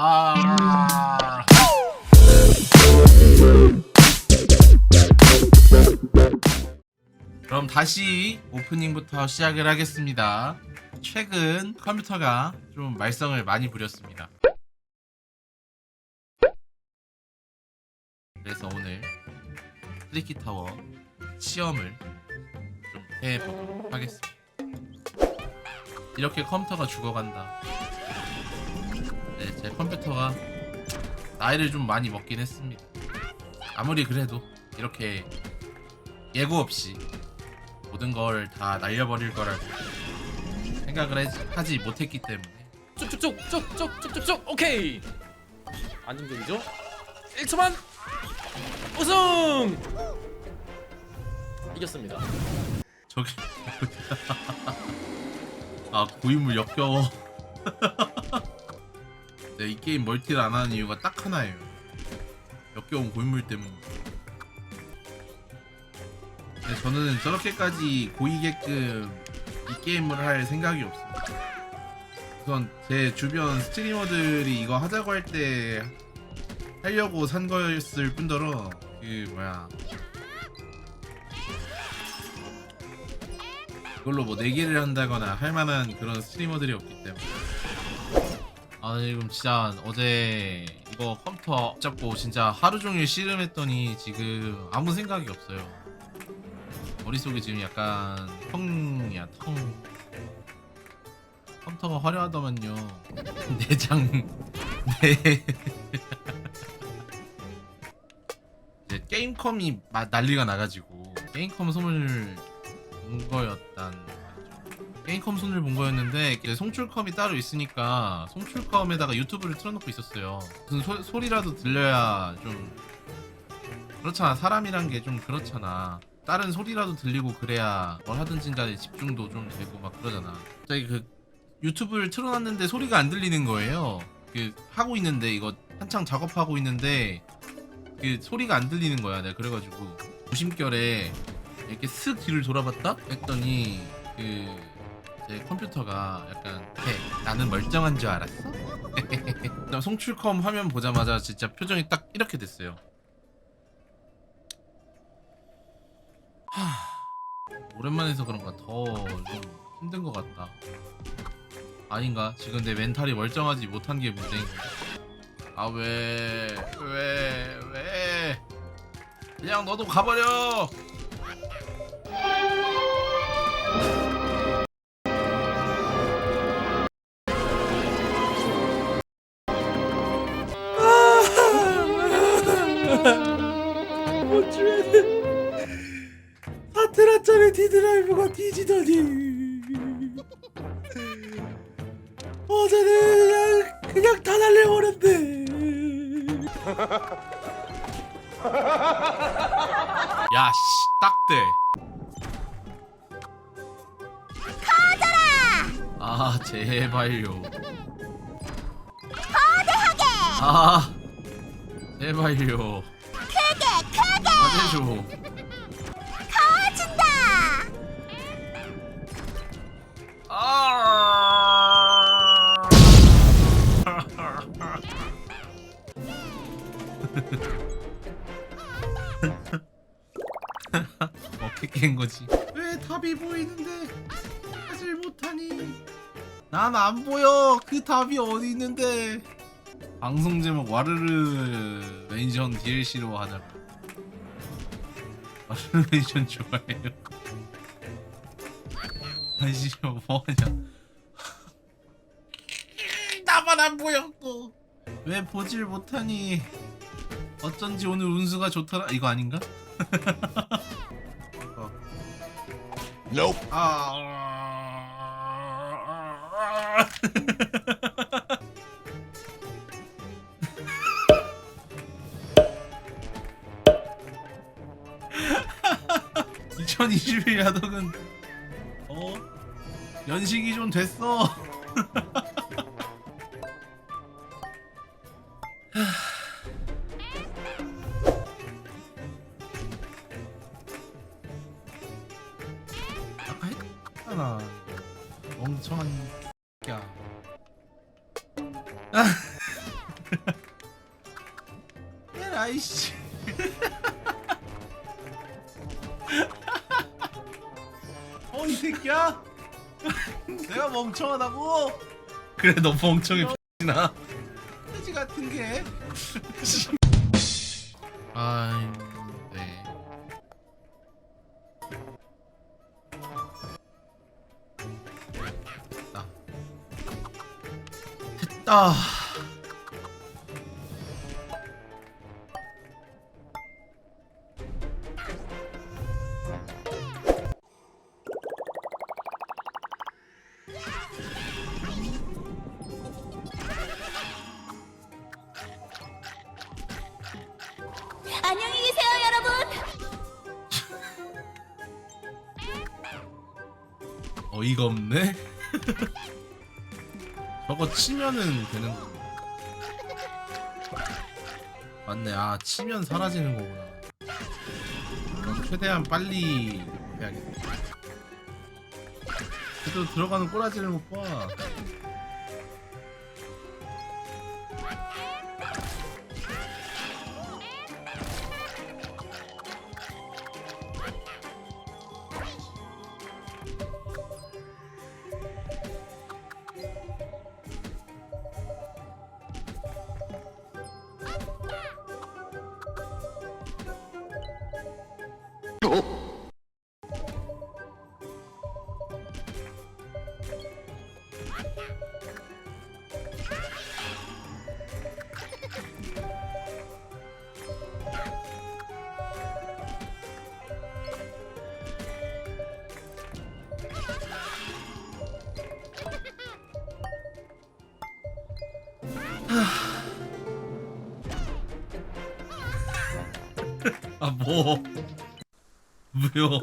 아. 그럼 다시 오프닝부터 시작을 하겠습니다. 최근 컴퓨터가 좀 말썽을 많이 부렸습니다. 그래서 오늘 트리키 타워 시험을 좀 해보도록 하겠습니다. 이렇게 컴퓨터가 죽어간다. 네, 제 컴퓨터가 나이를 좀 많이 먹긴 했습니다. 아무리 그래도 이렇게 예고 없이 모든 걸 다 날려버릴 거라고 생각을 하지, 하지 못했기 때문에. 쭉쭉쭉쭉쭉쭉쭉쭉 오케이! 안정적이죠? 1초만 우승! 이겼습니다. 저기 아 고인물 역겨워. 네, 이 게임 멀티를 안 하는 이유가 딱 하나예요. 역겨운 고인물 때문에. 네, 저는 저렇게까지 고이게끔 이 게임을 할 생각이 없습니다. 우선 제 주변 스트리머들이 이거 하자고 할 때 하려고 산 거였을 뿐더러 그 뭐야. 이걸로 뭐 내기를 한다거나 할 만한 그런 스트리머들이 없기 때문에 아 지금 진짜 어제 이거 컴퓨터 잡고 진짜 하루 종일 씨름했더니 지금 아무 생각이 없어요. 머릿속에 지금 약간 텅이야 텅. 컴퓨터가 화려하더만요. 내장 네 이제 게임컴이 마- 난리가 나가지고 게임컴 소문을 본 거였단. 게임컴 손을 본 거였는데 송출컴이 따로 있으니까 송출컴에다가 유튜브를 틀어놓고 있었어요. 무슨 소, 소리라도 들려야 좀 그렇잖아. 사람이란 게 좀 그렇잖아. 다른 소리라도 들리고 그래야 뭘 하든지 간에 집중도 좀 되고 막 그러잖아. 갑자기 그 유튜브를 틀어놨는데 소리가 안 들리는 거예요. 그 하고 있는데 이거 한창 작업하고 있는데 그 소리가 안 들리는 거야. 내가 그래가지고 무심결에 이렇게 슥 뒤를 돌아봤다 했더니 그 제 컴퓨터가 약간 해 나는 멀쩡한 줄 알았어? 그다음 송출컴 화면 보자마자 진짜 표정이 딱 이렇게 됐어요. 하... 오랜만에 해서 그런가 더 좀 힘든 것 같다. 아닌가? 지금 내 멘탈이 멀쩡하지 못한 게 문제인 거야. 아 왜? 왜? 왜? 그냥 너도 가버려! 아트라짜의 디드라이브가 뒤지더니 어제는 그냥, 그냥 다 날려버렸네 야, 씨, 딱대. 커져라! 아, 제발요. 거대하게! 아, 제발요. 크게, 크게! 화내줘. 커진다! 아! 어떻게 깬 거지? 왜 답이 보이는데 하질 못하니? 난 안 보여. 그 답이 어디 있는데? 방송 제목 와르르 멘션 DLC로 하자. 멘션 좋아해요. 아이씨 뭐하냐? 나만 안 보였고 왜 보질 못하니? 어쩐지 오늘 운수가 좋더라. 이거 아닌가? 어. Nope 아. (2021) 야덕은 어? 연식이 좀 됐어 새끼야? 내가 멍청하다고? 그래 너 멍청이 X나 돼지 같은 게. 아이 네. 됐다. 됐다 어이가 없네. 저거 치면은 되는 거. 맞네. 아 치면 사라지는 거구나. 그럼 최대한 빨리 해야겠다. 그래도 들어가는 꼬라지를 못 봐. 아 뭐? 뭐요?